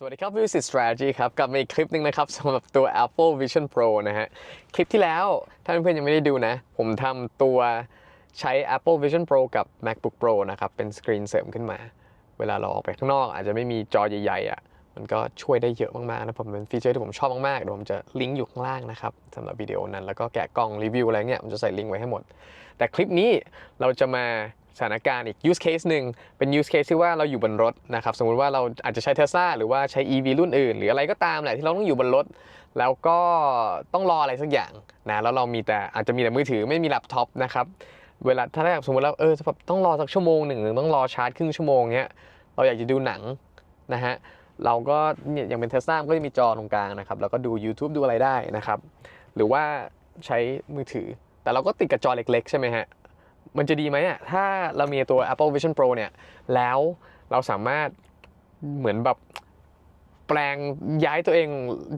สวัสดีครับ Visit Strategy ครับกลับมาอีกคลิปหนึงนะครับสำหรับตัว Apple Vision Pro นะฮะ คลิปที่แล้วถ้าเพื่อนๆยังไม่ได้ดูนะ ผมทำตัวใช้ Apple Vision Pro กับ MacBook Pro นะครับ เป็นสกรีนเสริมขึ้นมา เวลาเราออกไปข้างนอก อาจจะไม่มีจอใหญ่ๆอะมันก็ช่วยได้เยอะมากๆนะผมเป็นฟีเจอร์ที่ผมชอบมากๆเดี๋ยวผมจะลิงก์อยู่ข้างล่างนะครับสำหรับวิดีโอนั้นแล้วก็แกะกล้องรีวิวอะไรเงี้ยผมจะใส่ลิงก์ไว้ให้หมด แต่คลิปนี้เราจะมา สถานการณ์อีก use case หนึ่งเป็น use case ที่ว่าเราอยู่บนรถนะครับสมมุติว่าเราอาจจะใช้ Tesla หรือว่าใช้ EV รุ่นอื่น หรืออะไรก็ตามแหละที่เราต้องอยู่บนรถ แล้วก็ต้องรออะไรสักอย่างนะแล้วเรามีแต่อาจจะมีแต่มือถือไม่มีแล็ปท็อปนะครับเวลาถ้าสมมติเราเออแบบต้องรอสักชั่วโมงหนึ่งหรือต้องรอชาร์จครึ่งชั่วโมงเงี้ยเราอยากจะดูหนังนะฮะเราก็เนี่ยอย่างเป็นเทสลาก็จะมีจอตรงกลางนะครับแล้วก็ดู YouTube ดูอะไรได้นะครับ หรือว่าใช้มือถือ แต่เราก็ติดกับจอเล็ก ๆ ใช่ไหมฮะ มันจะดีไหมอะถ้าเรามีตัว Apple Vision Pro เนี่ย แล้วเราสามารถเหมือนแบบแปลงย้ายตัวเอง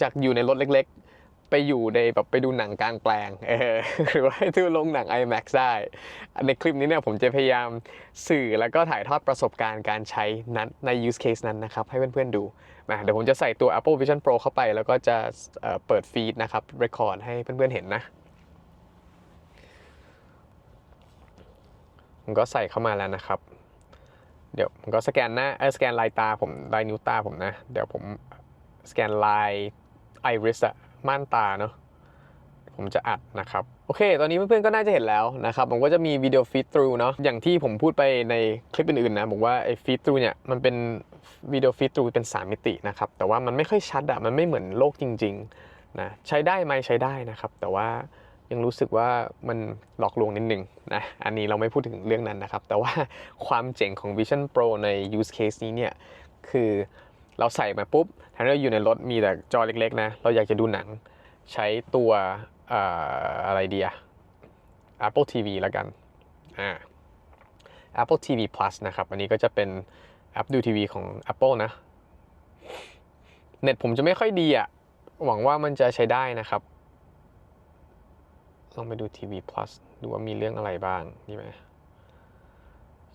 จากอยู่ในรถเล็กๆ ไปอยู่ในแบบไปดูหนังกลางแปลงเออหรือว่าให้ดูลงหนัง IMAX ได้ ในคลิปนี้เนี่ยผมจะพยายามสื่อแล้วก็ถ่ายทอดประสบการณ์การใช้นั้นใน use case นั้นนะครับ ให้เพื่อนๆดูมาเดี๋ยวผมจะใส่ตัว Apple Vision Pro เข้าไป แล้วก็จะเเปิดฟีดนะครับ record ให้เพื่อนๆเห็นนะ ผมก็ใส่เข้ามาแล้วนะครับ เดี๋ยวผมก็สแกนหน้าเออสแกนลายตาผมลายนิ้วตาผมนะ เดี๋ยวผมสแกนลายไอริสอะม่านตาเนาะผมจะอัดนะครับ โอเค ตอนนี้เพื่อนๆก็น่าจะเห็นแล้วนะครับ ผมก็จะมีวิดีโอฟีดทรูเนาะอย่างที่ผมพูดไปในคลิปอื่นๆนะบอกว่าไอ้ฟีดทรูเนี่ยมันเป็นวิดีโอฟีดทรูเป็น 3 มิตินะครับ แต่ว่ามันไม่ค่อยชัดอะมันไม่เหมือนโลกจริงๆนะใช้ได้ไหมใช้ได้นะครับ แต่ว่า ยังรู้สึกว่ามันหลอกลวงนิดนึงนะอันนี้เราไม่พูดถึงเรื่องนั้นนะครับ แต่ว่าความเจ๋งของ Vision Pro ใน use case นี้เนี่ย คือเราใส่มาปุ๊บแทนที่เราอยู่ในรถมีแต่จอเล็กๆนะ เราอยากจะดูหนังใช้ตัวออะไรดีอะ Apple TV แล้วกันอ่า Apple TV Plus นะครับ อันนี้ก็จะเป็นแอปดูทีวีของ Apple นะ เน็ตผมจะไม่ค่อยดีอะ หวังว่ามันจะใช้ได้นะครับ ลองไปดู TV Plus ดูว่ามีเรื่องอะไรบ้างดีไหม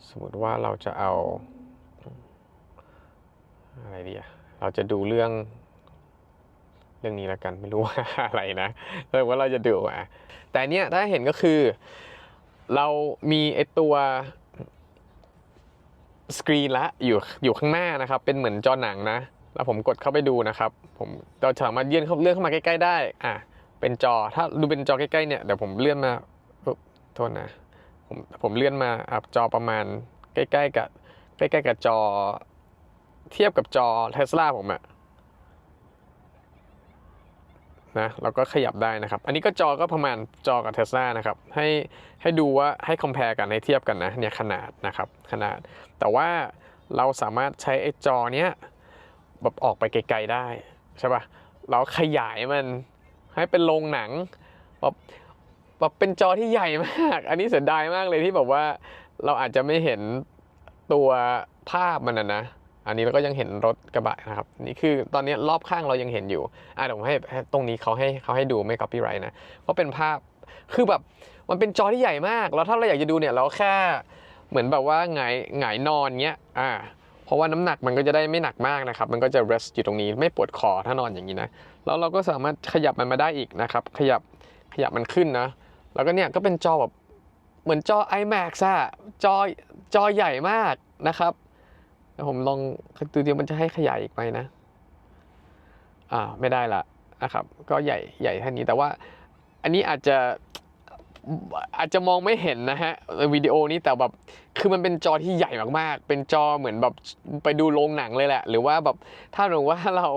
สมมติว่าเราจะเอา อะไรดีอะเราจะดูเรื่อง เรื่องนี้ล้วกันไม่รู้ว่าอะไรนะแต่ว่าเราจะดูอะแต่เนี้ยถ้าเห็นก็คือ เรามีไอตัวสกรีนละอยู่อยู่ข้างหน้านะครับ เป็นเหมือนจอหนังนะ แล้วผมกดเข้าไปดูนะครับ ผมเราสามารถเลื่อนเข้าเลื่อนเข้ามาใกล้ ๆ ได้ อะ เป็นจอ ถ้าดูเป็นจอใกล้ๆเนี่ยเดี๋ยวผมเลื่อนมาโทษนะผมผมเลื่อนมาอจอประมาณใกล้ๆกับใกล้ๆกับจอ เทียบกับจอเทสลาผมอะนะเราก็ขยับได้นะครับ อันนี้ก็จอก็ประมาณจอกับเทสลานะครับ ให้ให้ดูว่าให้ compare กันให้เทียบกันนะเนี่ยขนาดนะครับขนาด แต่ว่าเราสามารถใช้ไอ้จอเนี้ยแบบออกไปไกลๆได้ใช่ปะเราขยายมัน ให้เป็นโรงหนังแบบแบบเป็นจอที่ใหญ่มาก อันนี้เสียดายมากเลยที่แบบว่าเราอาจจะไม่เห็นตัวภาพมันนะนะ อันนี้เราก็ยังเห็นรถกระบะนะครับ นี่คือตอนนี้รอบข้างเรายังเห็นอยู่อะเดี๋ยวผมให้ตรงนี้เขาให้เขาให้ดูไม่ copyright นะก็เป็นภาพคือแบบมันเป็นจอที่ใหญ่มาก แล้วถ้าเราอยากจะดูเนี่ยเราแค่เหมือนแบบว่าหงายหงายนอนเงี้ยอ่า เพราะว่าน้ำหนักมันก็จะได้ไม่หนักมากนะครับ มันก็จะ rest อยู่ตรงนี้ไม่ปวดคอถ้านอนอย่างนี้นะ แล้วเราก็สามารถขยับมันมาได้อีกนะครับ ขยับขยับมันขึ้นนะ แล้วก็เนี่ยก็เป็นจอแบบเหมือนจอ iMac อะจอจอใหญ่มากนะครับเดี๋ยวผมลองดูเดียวมันจะให้ขยายอีกไหมนะ อ่าไม่ได้ละนะครับ ก็ใหญ่ใหญ่แค่นี้แต่ว่าอันนี้อาจจะ อาจจะมองไม่เห็นนะฮะวิดีโอนี้แต่แบบคือมันเป็นจอที่ใหญ่มากๆ เป็นจอเหมือนแบบไปดูโรงหนังเลยแหละ หรือว่าแบบถ้าหนูว่าเรา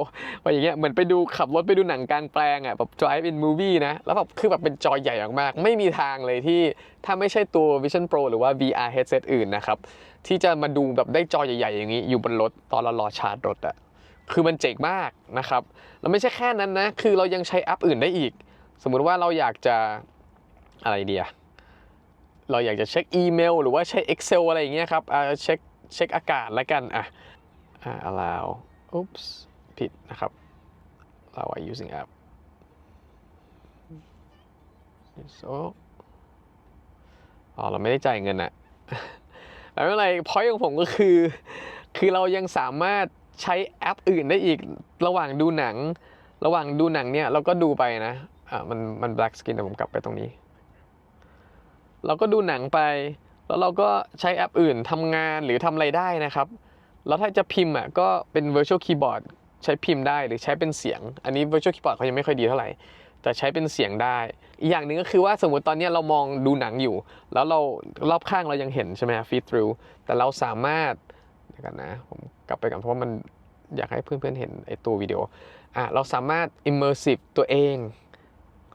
ว่าอย่างเงี้ยเหมือนไปดูขับรถไปดูหนังกลางแปลงอะแบบ drive in movie นะ แล้วแบบคือแบบเป็นจอใหญ่มากๆ ไม่มีทางเลยที่ถ้าไม่ใช่ตัว Vision Pro หรือว่า VR headset อื่นนะครับที่จะมาดูแบบได้จอใหญ่ๆ อย่างนี้ อยู่บนรถตอนเรารอชาร์จรถอะคือมันเจ๋งมากนะครับแล้วไม่ใช่แค่นั้นนะคือเรายังใช้แอปอื่นได้อีก สมมุติว่าเราอยากจะ อะไรเดียเราอยากจะเช็คอีเมล หรือว่าใช้ Excel อะไรอย่างเงี้ยครับอ่าเช็คเช็คอากาศแล้วกันอะอ่า allow oops ผิดนะครับ allow by using app so อ๋อเราไม่ได้จ่ายเงินอะแต่ไม่เป็นไรพอยของผมก็คือ คือเรายังสามารถใช้แอปอื่นได้อีกระหว่างดูหนัง ระหว่างดูหนังเนี่ยเราก็ดูไปนะ อ่ามันมัน black skin แต่ผมกลับไปตรงนี้ เราก็ดูหนังไป แล้วเราก็ใช้แอปอื่นทำงานหรือทำอะไรได้นะครับ แล้วถ้าจะพิมพ์อะก็เป็น virtual keyboard ใช้พิมพ์ได้หรือใช้เป็นเสียง อันนี้ virtual keyboard เขายังไม่ค่อยดีเท่าไหร่แต่ใช้เป็นเสียงได้อีกอย่างหนึ่งก็คือว่าสมมติตอนนี้เรามองดูหนังอยู่ แล้วเรารอบข้างเรายังเห็นใช่ไหม feed through แต่เราสามารถเดี๋ยวกันนะผมกลับไปกันเพราะว่ามันอยากให้เพื่อนๆเห็นไอตัววิดีโออะเราสามารถ immersive ตัวเอง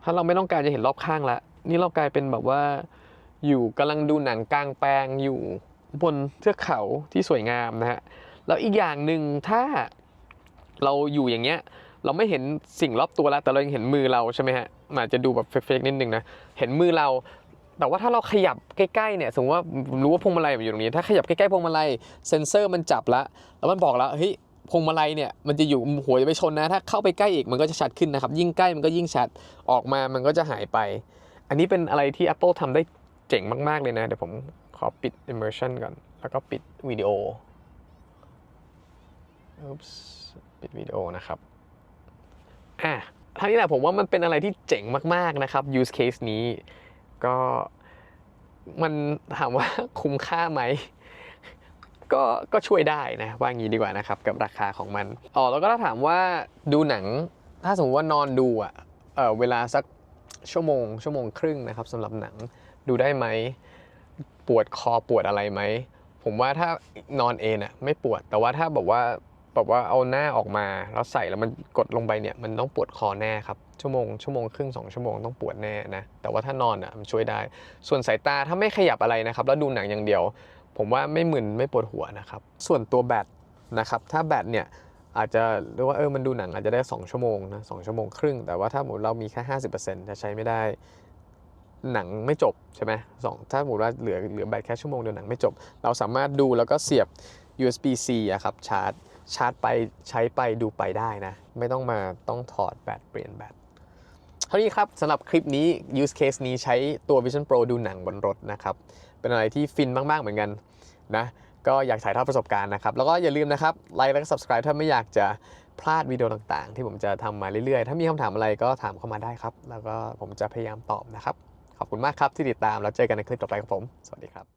ถ้าเราไม่ต้องการจะเห็นรอบข้างละนี่เรากลายเป็นแบบว่า อยู่กำลังดูหนังกลางแปลงอยู่บนเทือกเขาที่สวยงามนะฮะแล้วอีกอย่างหนึ่งถ้าเราอยู่อย่างเงี้ยเราไม่เห็นสิ่งรอบตัวแล้วแต่เรายังเห็นมือเราใช่ไหมฮะอาจจะดูแบบเฟกๆนิดนึงนะเห็นมือเรา แต่ว่าถ้าเราขยับใกล้ๆเนี่ยสมมติว่ารู้ว่าพวงมาลัยอยู่ตรงนี้ ถ้าขยับใกล้ๆพวงมาลัยเซ็นเซอร์มันจับแล้วแล้วมันบอกแล้วเฮ้ยพวงมาลัยเนี่ยมันจะอยู่หัวจะไปชนนะถ้าเข้าไปใกล้อีกมันก็จะชัดขึ้นนะครับยิ่งใกล้มันก็ยิ่งชัดออกมามันก็จะหายไป อันนี้เป็นอะไรที่ Apple ทำได้ จ๋งมาก ๆ เลยนะ เดี๋ยวผมขอปิด immersion ก่อน แล้วก็ปิดวิดีโอ Oops ปิดวิดีโอนะครับ อะทั้งนี้แหละผมว่ามันเป็นอะไรที่เจ๋งมาก ๆ นะครับ use case นี้ก็มันถามว่าคุ้มค่าไหมก็ก็ช่วยได้นะ ว่างี้ดีกว่านะครับ กับราคาของมันอ๋อแล้วก็ถ้าถามว่าดูหนัง ถ้าสมมติว่านอนดูอะเออเวลาสักชั่วโมง ชั่วโมงครึ่งนะครับสำหรับหนัง ดูได้ไหม ปวดคอปวดอะไรไหม ผมว่าถ้านอนเองอะไม่ปวด แต่ว่าถ้าแบบว่าแบบว่าเอาหน้าออกมาแล้วใส่แล้วมันกดลงไปเนี่ยมันต้องปวดคอแน่ครับชั่วโมงชั่วโมงครึ่งสองชั่วโมงต้องปวดแน่นะแต่ว่าถ้านอนอะมันช่วยได้ ส่วนสายตาถ้าไม่ขยับอะไรนะครับ แล้วดูหนังอย่างเดียว ผมว่าไม่มึนไม่ปวดหัวนะครับ ส่วนตัวแบตนะครับ ถ้าแบตเนี่ยอาจจะเรียกว่าเออมันดูหนังอาจจะได้ 2 ชั่วโมงนะสชั่วโมงครึ่ง แต่ว่าถ้าหมดเรามีแค่ 50%จะใช้ไม่ได้ หนังไม่จบใช่ไหมสองถ้าหมดว่าเหลือเหลือแบตแค่ชั่วโมงเดียวหนังไม่จบ เราสามารถดูแล้วก็เสียบ USB-C อะครับชาร์จชาร์จไปใช้ไปดูไปได้นะ ไม่ต้องมาต้องถอดแบตเปลี่ยนแบตเท่านี้ครับสำหรับคลิปนี้ use case นี้ใช้ตัว Vision Pro ดูหนังบนรถนะครับ เป็นอะไรที่ฟินมาก ๆ เหมือนกันนะก็อยากถ่ายทอดประสบการณ์นะครับ แล้วก็อย่าลืมนะครับไลค์และก็ subscribe ถ้าไม่อยากจะพลาดวิดีโอต่างๆ ที่ผมจะทำมาเรื่อยๆ ถ้ามีคำถามอะไรก็ถามเข้ามาได้ครับ แล้วก็ผมจะพยายามตอบนะครับ ขอบคุณมากครับที่ติดตามแล้วเจอกันในคลิปต่อไปครับผม สวัสดีครับ